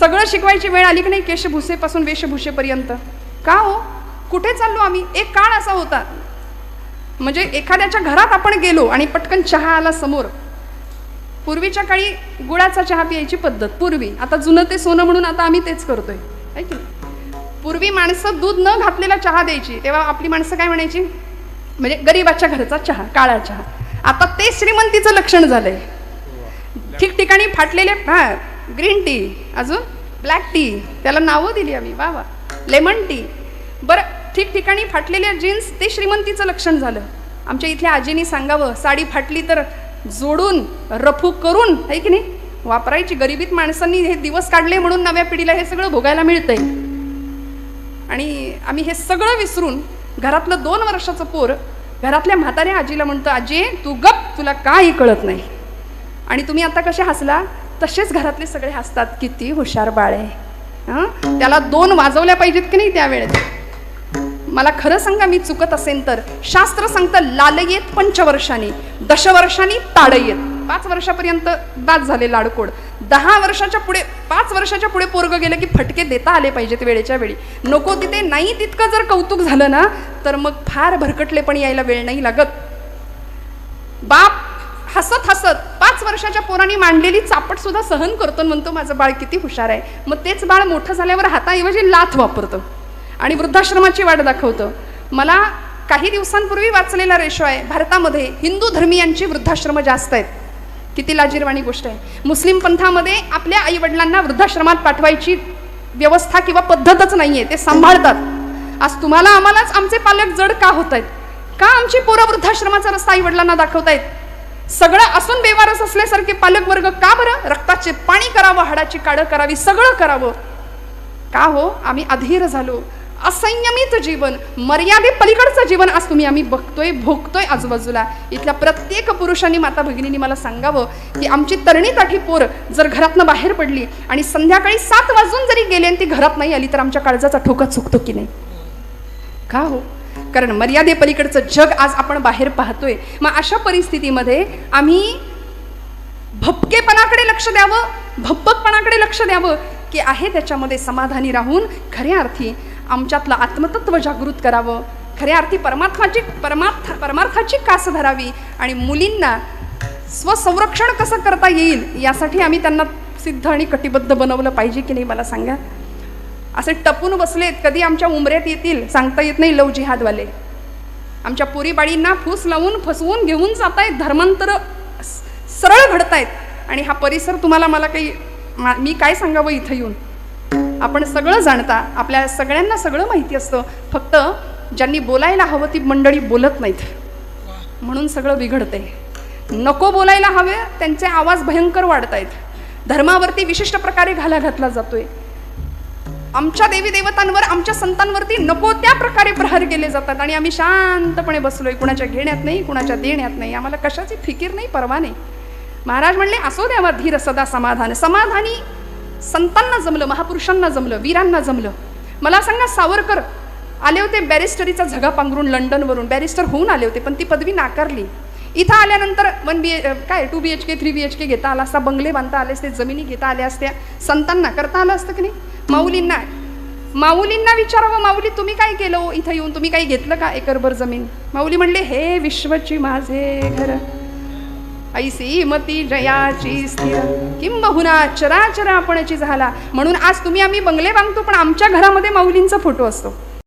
सगळं शिकवायची वेळ आली की नाही केशभूषेपासून वेशभूषेपर्यंत? का हो? कुठे चाललो आम्ही? एक काळ असा होता. म्हणजे एखाद्याच्या घरात आपण गेलो आणि पटकन चहा आला समोर. पूर्वीच्या काळी गुळाचा चहा प्यायची पद्धत पूर्वी. आता जुनं ते सोनं म्हणून आता आम्ही तेच करतोय. आहे की पूर्वी माणसं दूध न घातलेला चहा द्यायची. तेव्हा आपली माणसं काय म्हणायची? म्हणजे गरीबाच्या घरचा चहा काळा चहा. आता ते श्रीमंतीचं लक्षण झालंय. ठिकठिकाणी फाटलेले ग्रीन टी. अजून? ब्लॅक टी त्याला नावं दिली आम्ही. वा वा. लेमन टी बरं ठिकठिकाणी फाटलेल्या जीन्स ते श्रीमंतीचं लक्षण झालं. आमच्या इथल्या आजीनी सांगावं साडी फाटली तर जोडून रफू करून आहे की नाही? वापरायची गरिबीत माणसांनी हे दिवस काढले म्हणून नव्या पिढीला हे सगळं भोगायला मिळतंय. आणि आम्ही हे सगळं विसरून घरातलं दोन वर्षाचं पोर घरातल्या म्हाताऱ्या आजीला म्हणतं आजी तू गप तुला काही कळत नाही. आणि तुम्ही आता कसे हसला? तसेच घरातले सगळे हसतात किती हुशार बाळ आहे. हां? त्याला दोन वाजवल्या पाहिजेत की नाही त्यावेळेत? मला खरं सांगा मी चुकत असेल तर. शास्त्र सांगतं लालयेत पंचवर्षांनी दशवर्षांनी ताडयेत. पाच वर्षापर्यंत बाद झाले लाडकोड. दहा वर्षाच्या पुढे पाच वर्षाच्या पुढे पोरग गेलं की फटके देता आले पाहिजेत वेळेच्या वेळी. नको तिथे नाही तितकं जर कौतुक झालं ना तर मग फार भरकटले पण यायला वेळ नाही लागत. बाप हसत हसत पाच वर्षाच्या पोरांनी मांडलेली चापट सुद्धा सहन करतो म्हणतो माझं बाळ किती हुशार आहे. मग तेच बाळ मोठं झाल्यावर हाताऐवजी लाथ वापरतं आणि वृद्धाश्रमाची वाट दाखवतं. मला काही दिवसांपूर्वी वाचलेला रेशो आहे भारतामध्ये हिंदू धर्मियांची वृद्धाश्रम जास्त आहेत. किती लाजीरवाणी गोष्ट आहे. मुस्लिम पंथामध्ये आपल्या आईवडिलांना वृद्धाश्रमात पाठवायची व्यवस्था किंवा पद्धतच नाही आहे ते सांभाळतात. आज तुम्हाला आम्हालाच आमचे पालक जड का होत आहेत का आमची पोरं वृद्धाश्रमाचा रस्ता आईवडिलांना दाखवतायत? सगळं असून बेवारस असल्यासारखे पालक वर्ग का बरं? रक्ताचे पाणी करावं हाडाची काढं करावी सगळं करावं? का हो? आम्ही अधीर झालो. असंयमित जीवन मर्यादे पलीकडचं जीवन आज तुम्ही आम्ही बघतोय भोगतोय आजूबाजूला. इथल्या प्रत्येक पुरुषांनी माता भगिनींनी मला सांगावं की आमची तरणी ताठी पोर जर घरातनं बाहेर पडली आणि संध्याकाळी सात वाजून जरी गेले आणि ती घरात नाही आली तर आमच्या काळजाचा ठोका चुकतो की नाही? का हो? कारण मर्यादेपलीकडचं जग आज आपण बाहेर पाहतोय. मग अशा परिस्थितीमध्ये आम्ही भपकेपणाकडे लक्ष द्यावं भप्पकपणाकडे लक्ष द्यावं की आहे त्याच्यामध्ये समाधानी राहून खऱ्या अर्थी आमच्यातलं आत्मतत्व जागृत करावं. खऱ्या अर्थी परमार्थाची परमार्थ परमार्थाची कास धरावी आणि मुलींना स्वसंरक्षण कसं करता येईल यासाठी आम्ही त्यांना सिद्ध आणि कटिबद्ध बनवलं पाहिजे की नाही मला सांगा? असे टपून बसलेत कधी आमच्या उमऱ्यात येतील सांगता येत नाही लव जिहादवाले. आमच्या पुरीबाळींना फूस लावून फसवून घेऊन जात आहेत धर्मांतर सरळ सरळ घडतायत. आणि हा परिसर तुम्हाला मला काही मा- मी काय सांगावं इथं येऊन? आपण सगळं जाणता आपल्या सगळ्यांना सगळं माहिती असतं. फक्त ज्यांनी बोलायला हवं ती मंडळी बोलत नाहीत. म्हणून सगळं बिघडतंय. नको बोलायला हवे त्यांचे आवाज भयंकर वाढत आहेत धर्मावरती विशिष्ट प्रकारे घाला घातला जातोय. आमच्या देवी देवतांवर आमच्या संतांवरती नको त्या प्रकारे प्रहार केले जातात. आणि आम्ही शांतपणे बसलोय. कुणाच्या घेण्यात नाही कुणाच्या देण्यात नाही. आम्हाला कशाची फिकीर नाही परवा नाही. महाराज म्हणले असो द्यावा धीर सदा समाधान. समाधानी संतांना जमलं महापुरुषांना जमलं वीरांना जमलं. मला सांगा सावरकर आले होते बॅरिस्टरीचा झगा पांघरून लंडनवरून. बॅरिस्टर होऊन आले होते पण ती पदवी नाकारली. इथं आल्यानंतर वन बी काय two B H K three B H K घेता आला असता बंगले बांधता आले असते जमिनी घेता आल्या असत्या. संतांना करता आलं असतं की नाही? माऊलींना माऊलींना विचारावं माऊली तुम्ही काय केलं? इथं येऊन तुम्ही काही घेतलं का एकरभर जमीन? माऊली म्हणले हे विश्वची माझे घर. ऐसी मती जयाची स्थिर. किंबहुना चराचर आपणची झाला. म्हणून आज तुम्ही आम्ही बंगले बांधतो पण आमच्या घरामध्ये माऊलींचा फोटो असतो.